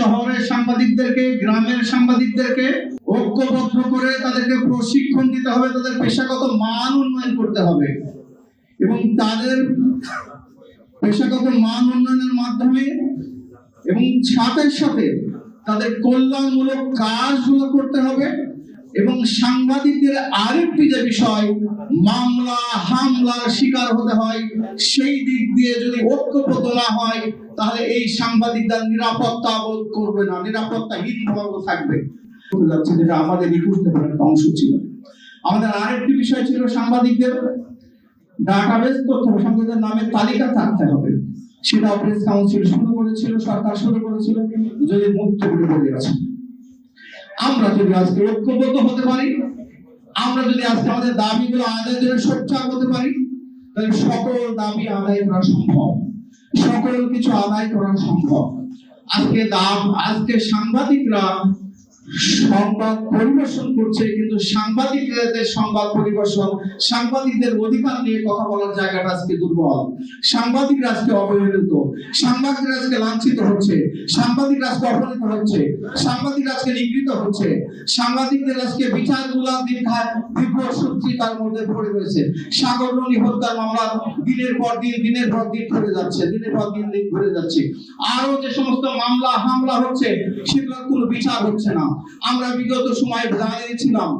শহরের সাংবাদিকদেরকে, গ্রামের সাংবাদিকদেরকে ঐক্যবদ্ধ করে তাদেরকে প্রশিক্ষণ দিতে হবে, তাদের পেশাগত মান উন্নয়ন করতে হবে। এবং তাদের পেশাগত মান উন্নয়নের মাধ্যমে এবং সাথে সাথে তাদের কল্যাণমূলক কাজগুলো করতে হবে। এবং সাংবাদিকদের আরেকটি যে বিষয়, মামলা, হামলার শিকার হতে হয়, সেই দিক দিয়ে যদি ঐক্যবদ্ধ না হয়, তাহলে এই সাংবাদিকরা নিরাপত্তা বোধ করবে না, নিরাপত্তাহীন ভাবে থাকবে। যাচ্ছে যেটা আমাদের একুশ একটা অংশ ছিল। আমাদের আরেকটি বিষয় ছিল সাংবাদিকদের ডাটাবেস হবে সাংবাদিকদের নামের তালিকা থাকতে হবে। সেটা প্রেস কাউন্সিল শুরু করেছিল, সরকার শুরু করেছিল, যদি মুক্ত করে গেছে আমরা যদি আজকে ঐক্যবদ্ধ হতে পারি, আমরা যদি আজকে আমাদের দাবিগুলো আদায়ের জন্য সোচ্চার হতে পারি, তাহলে সকল দাবি আদায় করা সম্ভব। সকল কিছু আদায় করা সম্ভব। আজকে দাম আজকে সাংবাদিকরা সংবাদ পরিবেশন করছে, কিন্তু সাংবাদিকদের সংবাদ পরিবেশন, সাংবাদিকদের অধিকার নিয়ে কথা বলার জায়গাটা আজকে দুর্বল। আজকে অবহেলিত। আজকে লাঞ্ছিত হচ্ছে। আজকে অপমানিত হচ্ছে। আজকে নিগৃহীত হচ্ছে। সাংবাদিকদের আজকে দীর্ঘ সত্যি তার মধ্যে পড়ে রয়েছে। হত্যার মামলা দিনের পর দিন, দিনের পর দিন ঘুরে যাচ্ছে, দিনের পর দিন দিন ঘুরে যাচ্ছে। আরও যে সমস্ত মামলা, হামলা হচ্ছে, সেগুলোর কোনো বিচার হচ্ছে না। আমরা বিগত সময় জানিয়েছিলাম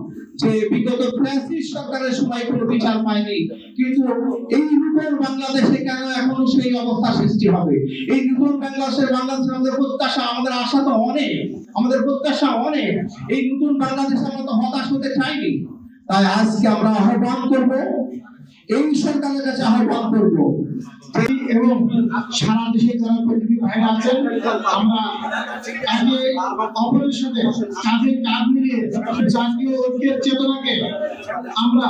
যে বিগত ফ্রান্সিস সরকারের সময় কোনো বিচার পায়নি কিন্তু এই নতুন বাংলাদেশে কেন এখনও সেই অবস্থা সৃষ্টি হবে? এই নতুন বাংলাদেশের বাংলাদেশের আমাদের প্রত্যাশা, আমাদের আশা তো অনেক, আমাদের প্রত্যাশা অনেক। এই নতুন বাংলাদেশে আমরা তো হতাশ হতে চাইনি। তাই আজকে আমরা আহ্বান করব, এই সরকারের কাছে আহ্বান করব এবং সারা দেশে যারা প্রতিটি ভাইরা আছেন, আমরা একে অপরের সাথে কাঁধে কাঁধ মিলিয়ে জাতীয় ঐক্যের চেতনাকে আমরা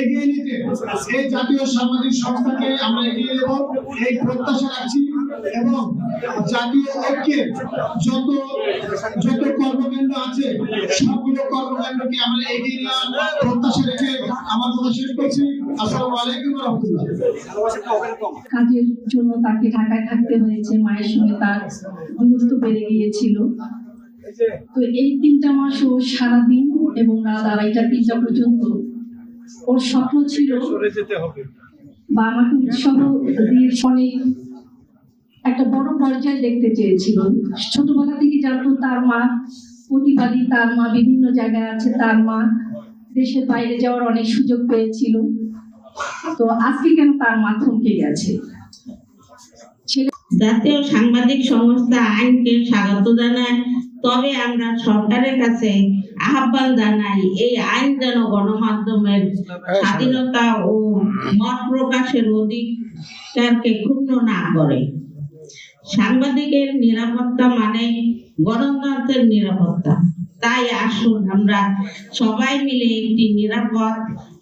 এগিয়ে নিতে এই জাতীয় সামাজিক সংস্থাকে আমরা এগিয়ে নেব, এই প্রত্যাশা রাখছি এবং জাতীয় ঐক্যের যত যত কর্মকাণ্ড আছে, সবগুলো কর্মকাণ্ডকে আমরা এগিয়ে প্রত্যাশা রেখে আমার কথা শেষ করছি। আসসালামু আলাইকুম কাজের জন্য তাকে ঢাকায় থাকতে হয়েছে, মায়ের সঙ্গে তার দূরত্ব বেড়ে গিয়েছিল। তো এই তিনটা মাস ও সারাদিন এবং রাত আড়াইটা তিনটা পর্যন্ত ওর স্বপ্ন ছিল বা আমাকে উৎসাহ দিয়ে একটা বড় পর্যায়ে দেখতে চেয়েছিল। ছোটবেলা থেকে জানতো তার মা প্রতিবাদী তার মা বিভিন্ন জায়গায় আছে তার মা। দেশের বাইরে যাওয়ার অনেক সুযোগ পেয়েছিল। তো আজকে কেন তার মা থমকে গেছে? জাতীয় সাংবাদিক সংস্থা আইনকে স্বাগত জানায়। তবে আমরা সরকারের কাছে আহ্বান জানাই এই আইন যেন গণমাধ্যমের স্বাধীনতা ও মত প্রকাশের অধিকারকে ক্ষুণ্ণ না করে। সাংবাদিকের নিরাপত্তা মানে গণতন্ত্রের নিরাপত্তা। তাই আসুন আমরা সবাই মিলে একটি নিরাপদ,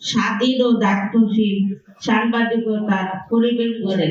স্বাধীন ও দায়িত্বশীল সাংবাদিকতার পরিবেশ গড়ে